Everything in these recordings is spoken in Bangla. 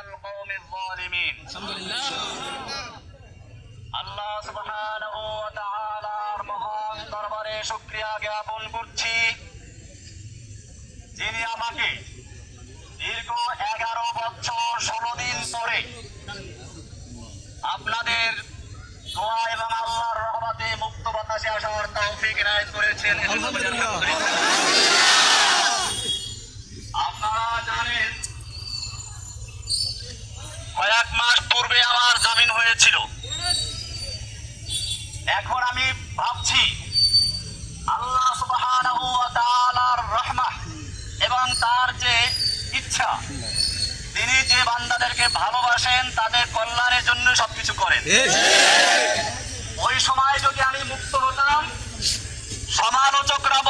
মিনাল কওমিল যালিমিন আলহামদুলিল্লাহ আল্লাহ সুবহানাহু ওয়া তাআলার মহান দরবারে শুকরিয়া জ্ঞাপন করছি। যিনি আমাকে দীর্ঘ এগারো বছর ষোলো দিন ধরে আপনাদের দোয়া এবং আল্লাহর রহমতে মুক্ত বাতাসে আসার তৌফিক রায় করেছেন। আলহামদুলিল্লাহ। কয়েক মাস পূর্বে আমার জামিন হয়েছিল। এখন আমি ভাবছি আল্লাহ সুবহানাহু ওয়া তাআলার রহমত এবং তার যে ইচ্ছা তিনি যে বান্দাদেরকে ভালোবাসেন তাদের কল্যাণের জন্য সবকিছু করেন। ওই সময় যদি আমি মুক্ত হতাম সমালোচকরা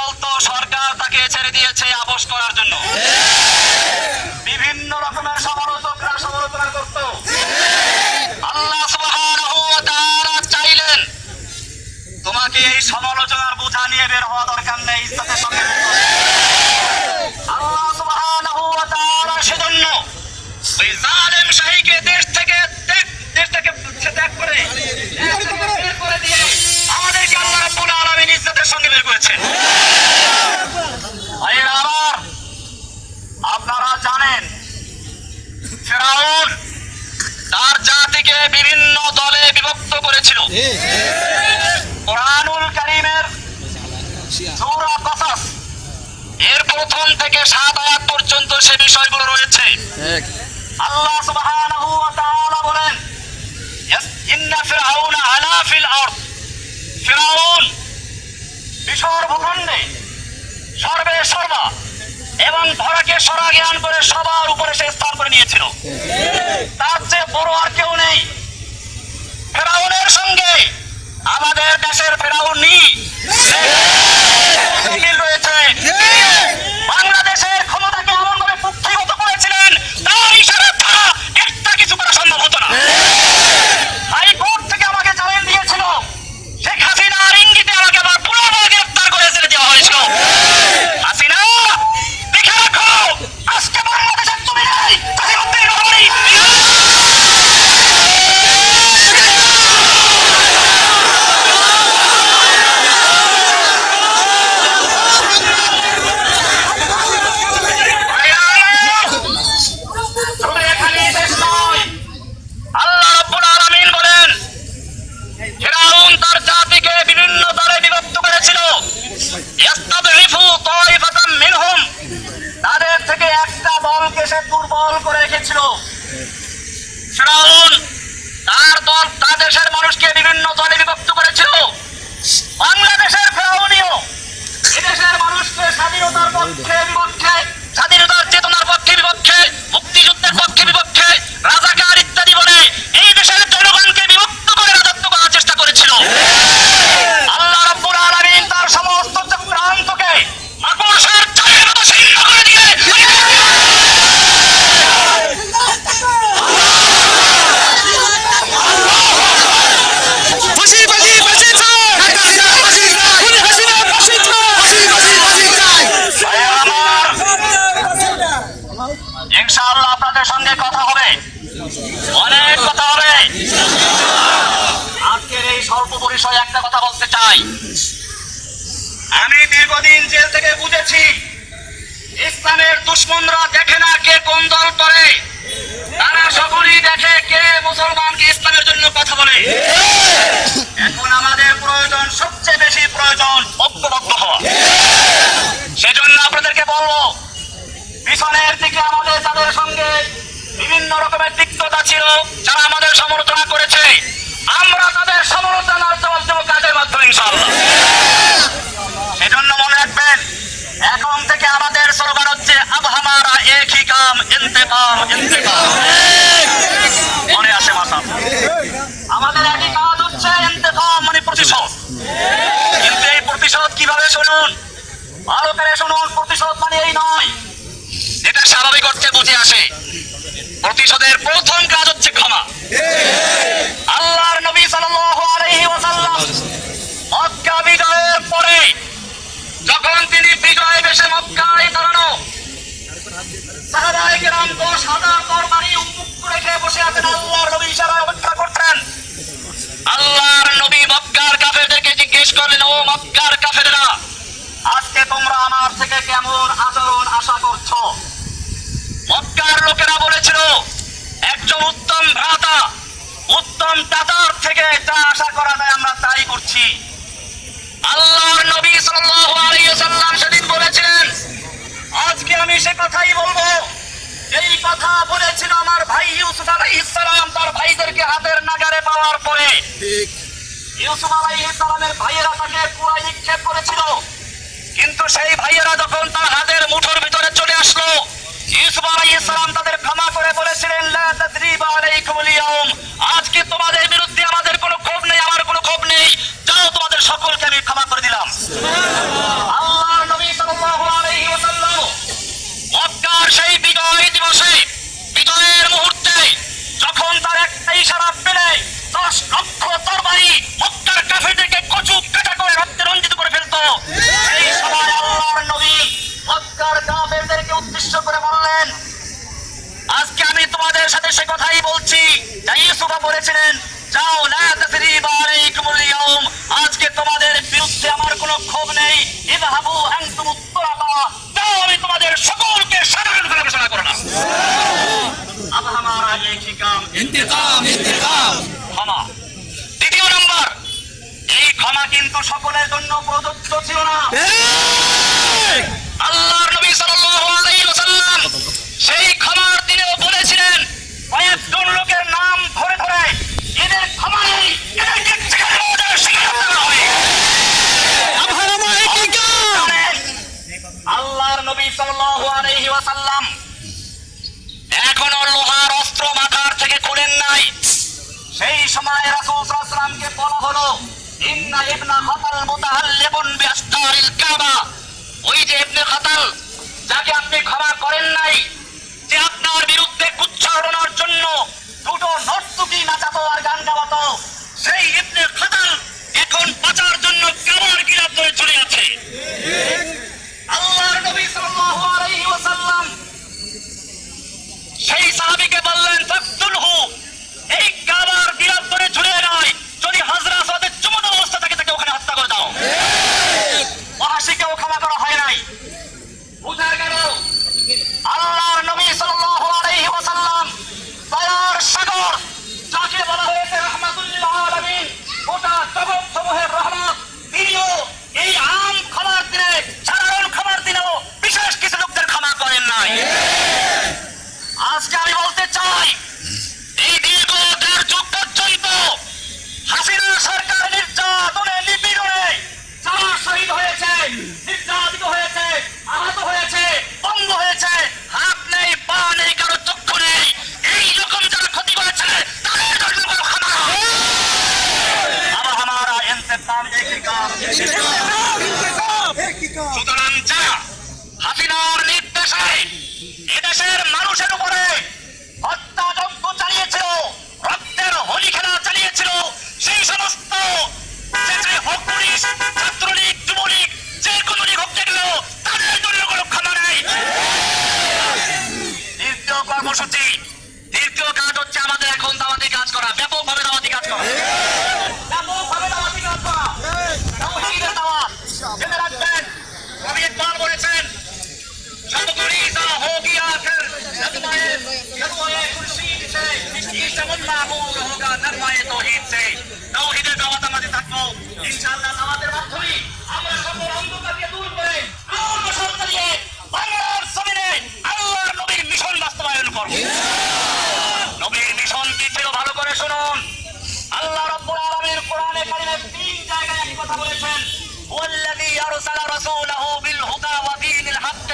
আপনারা জানেন ফেরাউন তার জাতিকে বিভিন্ন দলে বিভক্ত করেছিল কোরআনুল কারীমের এর প্রথম থেকে সাত আয়াত পর্যন্ত সে বিষয়গুলো রয়েছে আল্লাহ সুবহানাহু ওয়া তাআলা বলেন ইন্না ফিরআউনা আলা ফিল আরদ ফিরআউন মিশর ভূখণ্ডে। সর্বে সর্বা এবং ধরাকে সরা জ্ঞান করে সবার উপরে সে স্থান করে নিয়েছিল। তার চেয়ে বড় আর কেউ নেই। ফেরাউনের সঙ্গে আমাদের দেশের ফেরাউনি মিল স্বল্প পরিসরে একটা কথা বলতে চাই। আমি দীর্ঘদিন জেল থেকে বুঝেছি, ইসলামের দুশ্মনরা দেখে না কে কোন দল করে। তারা সকলেই দেখে কে মুসলমানকে ইসলামের জন্য কথা বলে। এখন আমাদের প্রয়োজন সবচেয়ে বেশি প্রয়োজন ঐক্যবদ্ধ হওয়া। সেজন্য আপনাদেরকে বলব, পিছনের দিকে আমাদের যাদের সঙ্গে বিভিন্ন রকমের তিক্ততা ছিল, যারা আমাদের সমালোচনা করেছে আমরা তাদের সমালোচনার জবাব দেবো কাজের মাধ্যমে ইনশাআল্লাহ। সেজন্য মনে রাখবেন, এখন থেকে আমাদের স্লোগান হচ্ছে, আব হামারা এক হি কাম, ইন্তেকাম ইন্তেকাম। মনে আছে মাথা? আমাদের একই কাজ হচ্ছে ইন্তেকাম মানে প্রতিশোধ। কিন্তু এই প্রতিশোধ কীভাবে শুনুন? ভালো করে শুনুন, প্রতিশোধ মানে এই নয়। এটা স্বাভাবিক অর্থে বুঝে আসে, প্রতিশোধের প্রথম কাজ হচ্ছে ক্ষমা। আল্লাহর সাল্লাল্লাহু মক্কা পরে যখন তিনি বিজয় বেশে মক্কায় উত্তম দাতার থেকে যা আশা করা যায় আমরা তাই করছি। আল্লাহর নবী সাল্লাল্লাহু আলাইহি ওয়াসাল্লাম সেদিন বলেছিলেন আজকে আমি সে কথাই বলব। এই কথা বলেছিল আমার ভাই ইউসুফ আলাইহিস সালাম তার ভাইদেরকে হাতের নাগারে পাওয়ার পরে ঠিক। ইউসুফ আলাইহিস সালামের ভাইয়েরা তাকে কুয়ায় নিক্ষেপ করেছিল। কিন্তু সেই ভাইয়েরা যখন তার হাতের মুঠোর ভিতরে চলে আসলো ইউসুফ আলাইহিস সালাম তাদের ক্ষমা করে বলেছিলেন লা তাদরিবা আলাইকুমুল ইয়াউম। আজকে তোমাদের বিরুদ্ধে আমাদের কোনো ক্ষোভ নেই, আমার কোনো ক্ষোভ নেই, যাও তোমাদের সকলকে আমি ক্ষমা করে দিলাম। আল্লাহর নবী সাল্লাল্লাহু সেই বিজয় দিবসে, বিজয়ের মুহূর্তে যখন তার একটা ইশারা পেলে, দশ লক্ষ তরবারি সাথে সে কথাই বলছি। যা ইউসুফা বলেছিলেন, যাও, লা আজকে তোমাদের বিরুদ্ধে আমার কোনো ক্ষোভ নেই। ইযহাবু ইবনে যাকে আপনি ক্ষমা করেন নাই, যে আপনার বিরুদ্ধে কুচ্চারণার জন্য দুটো নর্তকী নাচাতো আর গান গাওয়াতো, সেই ইবনে খাতাল এখন বাঁচার জন্য কাবার গিরাত ধরে চলে আছে। আল্লাহর নবী সাল্লাল্লাহু আলাইহি ওয়াসাল্লাম সেই সাহাবীকে বললেন, ফাকতুলহু, এই নারমায়ে তৌহিদ সে তৌহিদের দাওয়াত আমাদের থাকব ইনশাআল্লাহ দাওয়াতের মাধ্যমে আমরা সকল অন্ধকারকে দূর করে আলোর বসর চালিয়ে বাংলার জমিনে আল্লাহর নবীর মিশন বাস্তবায়ন করব নবীর মিশন কি ছিল ভালো করে শুনুন আল্লাহ রাব্বুল আলামিন কোরআনে কারিমে তিন জায়গায় এই কথা বলেছেন ওয়াল্লাযী আরসালা রাসূলাহু বিল হুদা ওয়া দীনিল হাক্ক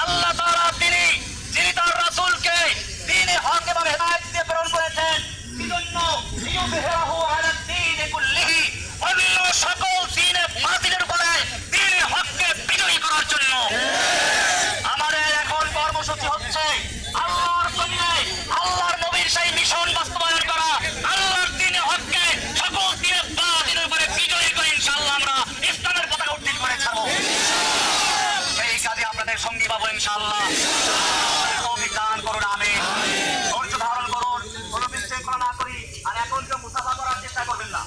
আল্লাহ কেউ মুসাফা করার চেষ্টা করবেন না।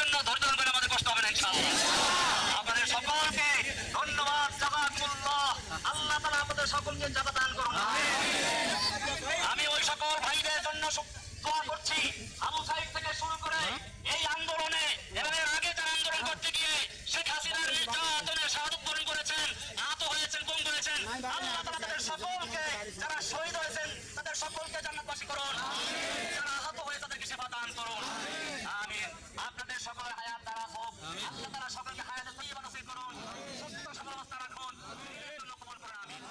অর্জন করে আমাদের কষ্ট হবে না, ইনশাআল্লাহ। আপনাদের সকলকে ধন্যবাদ, জাজাকুল্লাহ। আল্লাহ তাআলা আমাদের সকলকে জাযা দান করুন। আমি ওই সকল ভাইদের জন্য দোয়া করছি। আল্লাহ তাদের সকলকে, যারা শহীদ হয়েছেন, তাদের সকলকে জান্নাতবাসী করুন। যারা আহত হয়ে তাদেরকে সেবা দান করুন। আমিন আপনাদের সকলের হায়াত দ্বারা হোক, আল্লাহ তারা সকলকে হায়াত দিয়ে করুন, সুস্থ সবল অবস্থা রাখুন। কবুল করুন, আমিন।